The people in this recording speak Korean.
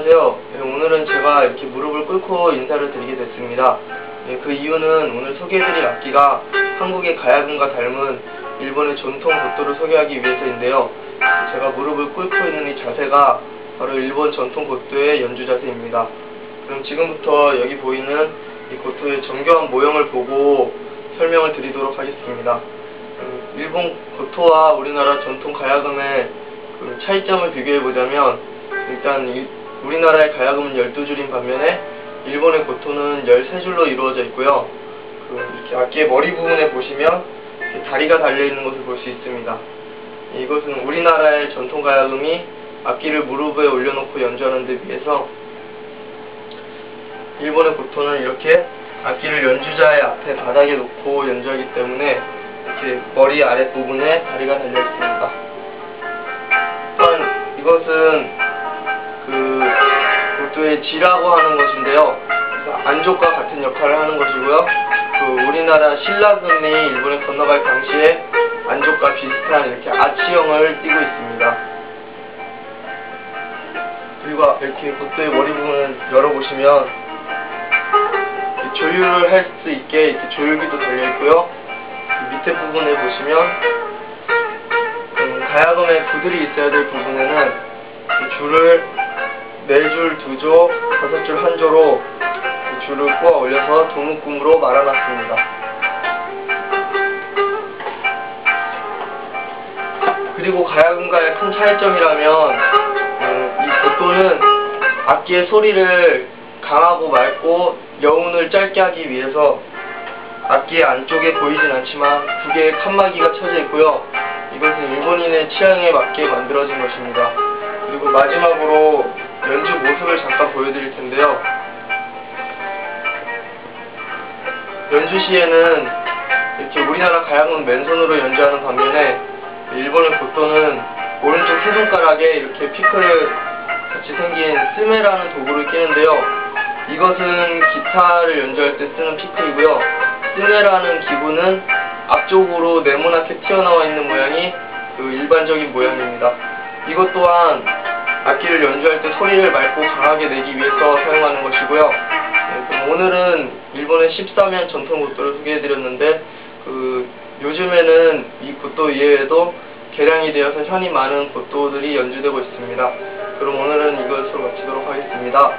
안녕하세요. 예, 오늘은 제가 이렇게 무릎을 꿇고 인사를 드리게 됐습니다. 예, 그 이유는 오늘 소개해드릴 악기가 한국의 가야금과 닮은 일본의 전통 고토를 소개하기 위해서인데요. 제가 무릎을 꿇고 있는 이 자세가 바로 일본 전통 고토의 연주 자세입니다. 그럼 지금부터 여기 보이는 이 고토의 정교한 모형을 보고 설명을 드리도록 하겠습니다. 음, 일본 고토와 우리나라 전통 가야금의 그 차이점을 비교해 보자면 일단 이- 우리나라의 가야금은 12줄인 반면에 일본의 고토는 13줄로 이루어져 있고요. 그 이렇게 악기의 머리 부분에 보시면 다리가 달려 있는 것을 볼 수 있습니다. 이것은 우리나라의 전통 가야금이 악기를 무릎에 올려놓고 연주하는 데 비해서 일본의 고토는 이렇게 악기를 연주자의 앞에 바닥에 놓고 연주하기 때문에 이렇게 머리 아랫부분에 다리가 달려 있습니다. 또한 이것은 의 지라고 하는 것인데요. 안족과 같은 역할을 하는 것이고요. 그 우리나라 신라금이 일본에 건너갈 당시에 안족과 비슷한 이렇게 아치형을 띠고 있습니다. 그리고 이렇게 고토의 머리 부분을 열어보시면 이 조율을 할 수 있게 이렇게 조율기도 달려 있고요. 이 밑에 부분에 보시면 음, 가야금에 구들이 있어야 될 부분에는 이 줄을 네 줄 두 조, 다섯 줄 한 조로 이 줄을 꼬아 올려서 도무꿈으로 말아놨습니다. 그리고 가야금과의 큰 차이점이라면 음, 이 고토는 악기의 소리를 강하고 맑고 여운을 짧게 하기 위해서 악기의 안쪽에 보이진 않지만 두 개의 칸막이가 쳐져 있고요. 이것은 일본인의 취향에 맞게 만들어진 것입니다. 그리고 마지막으로 연주 모습을 잠깐 보여드릴 텐데요. 연주 시에는 이렇게 우리나라 가야금은 맨손으로 연주하는 반면에 일본의 고토는 오른쪽 세 손가락에 이렇게 피크를 같이 생긴 스메라는 도구를 끼는데요. 이것은 기타를 연주할 때 쓰는 피크이고요. 스메라는 기구는 앞쪽으로 네모나게 튀어나와 있는 모양이 그 일반적인 모양입니다. 이것 또한 소리를 맑고 강하게 내기 위해서 사용하는 것이고요. 네, 오늘은 일본의 14면 전통 고토를 소개해드렸는데 그 요즘에는 이 고토 이외에도 개량이 되어서 현이 많은 고토들이 연주되고 있습니다. 그럼 오늘은 이것으로 마치도록 하겠습니다.